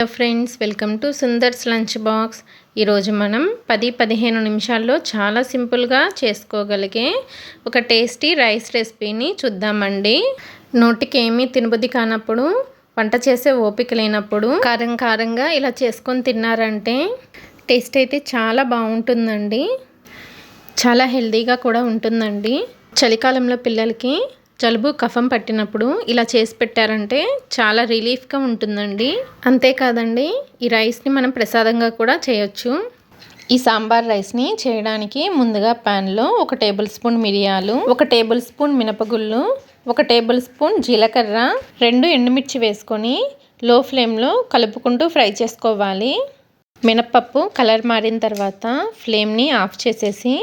Hello friends welcome to Sundar's lunch box ఈరోజు మనం పది పదిహేను నిమిషాల్లో చాలా సింపుల్గా చేసుకోగలిగే ఒక టేస్టీ రైస్ రెసిపీని చూద్దామండి. నోటికి ఏమీ తినబుద్ధి కానప్పుడు వంట చేసే ఓపిక లేనప్పుడు కారం కారంగా ఇలా చేసుకొని తిన్నారంటే టేస్ట్ అయితే చాలా బాగుంటుందండి. చాలా హెల్తీగా కూడా ఉంటుందండి. చలికాలంలో పిల్లలకి జలుబు కఫం పట్టినప్పుడు ఇలా చేసి పెట్టారంటే చాలా రిలీఫ్గా ఉంటుందండి. అంతేకాదండి ఈ రైస్ని మనం ప్రసాదంగా కూడా చేయొచ్చు. ఈ సాంబార్ రైస్ని చేయడానికి ముందుగా ప్యాన్లో ఒక టేబుల్ స్పూన్ మిరియాలు ఒక టేబుల్ స్పూన్ మినపగుళ్ళు ఒక టేబుల్ స్పూన్ జీలకర్ర రెండు ఎండుమిర్చి వేసుకొని లో ఫ్లేమ్లో కలుపుకుంటూ ఫ్రై చేసుకోవాలి. మినప్పప్పు కలర్ మారిన తర్వాత ఫ్లేమ్ని ఆఫ్ చేసేసి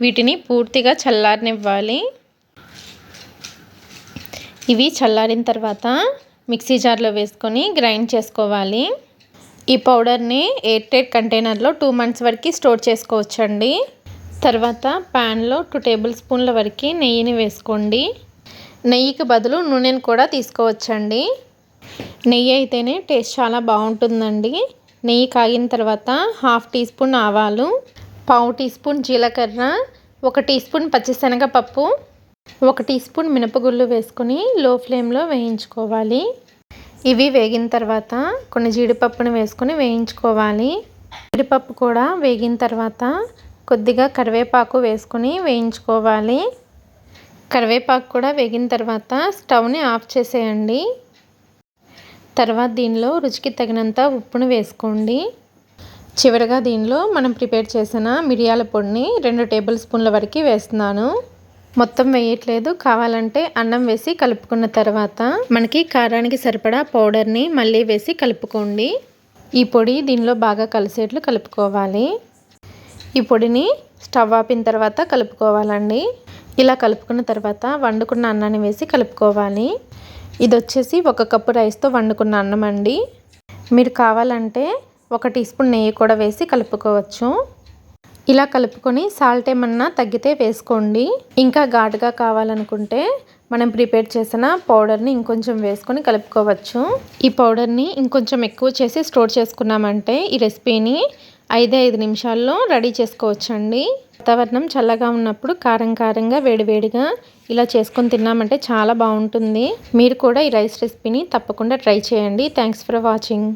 వీటిని పూర్తిగా చల్లారనివ్వాలి. ఇవి చల్లారిన తర్వాత మిక్సీ జార్లో వేసుకొని గ్రైండ్ చేసుకోవాలి. ఈ పౌడర్ని ఎయిర్ టైట్ కంటైనర్లో టూ మంత్స్ వరకు స్టోర్ చేసుకోవచ్చండి. తర్వాత ప్యాన్లో టూ టేబుల్ స్పూన్ల వరకు నెయ్యిని వేసుకోండి. నెయ్యికి బదులు నూనెను కూడా తీసుకోవచ్చండి. నెయ్యి అయితేనే టేస్ట్ చాలా బాగుంటుందండి. నెయ్యి కాగిన తర్వాత హాఫ్ టీ స్పూన్ ఆవాలు పావు టీ స్పూన్ జీలకర్ర ఒక టీ స్పూన్ పచ్చిశనగపప్పు ఒక టీ స్పూన్ మినపగుళ్ళు వేసుకొని లో ఫ్లేమ్లో వేయించుకోవాలి. ఇవి వేగిన తర్వాత కొన్ని జీడిపప్పును వేసుకొని వేయించుకోవాలి. జీడిపప్పు కూడా వేగిన తర్వాత కొద్దిగా కరివేపాకు వేసుకొని వేయించుకోవాలి. కరివేపాకు కూడా వేగిన తర్వాత స్టవ్ని ఆఫ్ చేసేయండి. తర్వాత దీనిలో రుచికి తగినంత ఉప్పును వేసుకోండి. చివరిగా దీనిలో మనం ప్రిపేర్ చేసిన మిరియాల పొడిని రెండు టేబుల్ స్పూన్ల వరకు వేస్తున్నాను. మొత్తం వేయట్లేదు. కావాలంటే అన్నం వేసి కలుపుకున్న తర్వాత మనకి కారానికి సరిపడా పౌడర్ని మళ్ళీ వేసి కలుపుకోండి. ఈ పొడి దీనిలో బాగా కలిసేట్లు కలుపుకోవాలి. ఈ పొడిని స్టవ్ ఆపిన తర్వాత కలుపుకోవాలండి. ఇలా కలుపుకున్న తర్వాత వండుకున్న అన్నాన్ని వేసి కలుపుకోవాలి. ఇది వచ్చేసి ఒక కప్పు రైస్తో వండుకున్న అన్నం అండి. మీరు కావాలంటే ఒక టీ స్పూన్ నెయ్యి కూడా వేసి కలుపుకోవచ్చు. ఇలా కలుపుకొని సాల్ట్ ఏమన్నా తగ్గితే వేసుకోండి. ఇంకా ఘాటుగా కావాలనుకుంటే మనం ప్రిపేర్ చేసిన పౌడర్ని ఇంకొంచెం వేసుకొని కలుపుకోవచ్చు. ఈ పౌడర్ని ఇంకొంచెం ఎక్కువ చేసి స్టోర్ చేసుకున్నామంటే ఈ రెసిపీని ఐదే ఐదు నిమిషాల్లో రెడీ చేసుకోవచ్చండి. వాతావరణం చల్లగా ఉన్నప్పుడు కారం కారంగా వేడివేడిగా ఇలా చేసుకొని తిన్నామంటే చాలా బాగుంటుంది. మీరు కూడా ఈ రైస్ రెసిపీని తప్పకుండా ట్రై చేయండి. Thanks for watching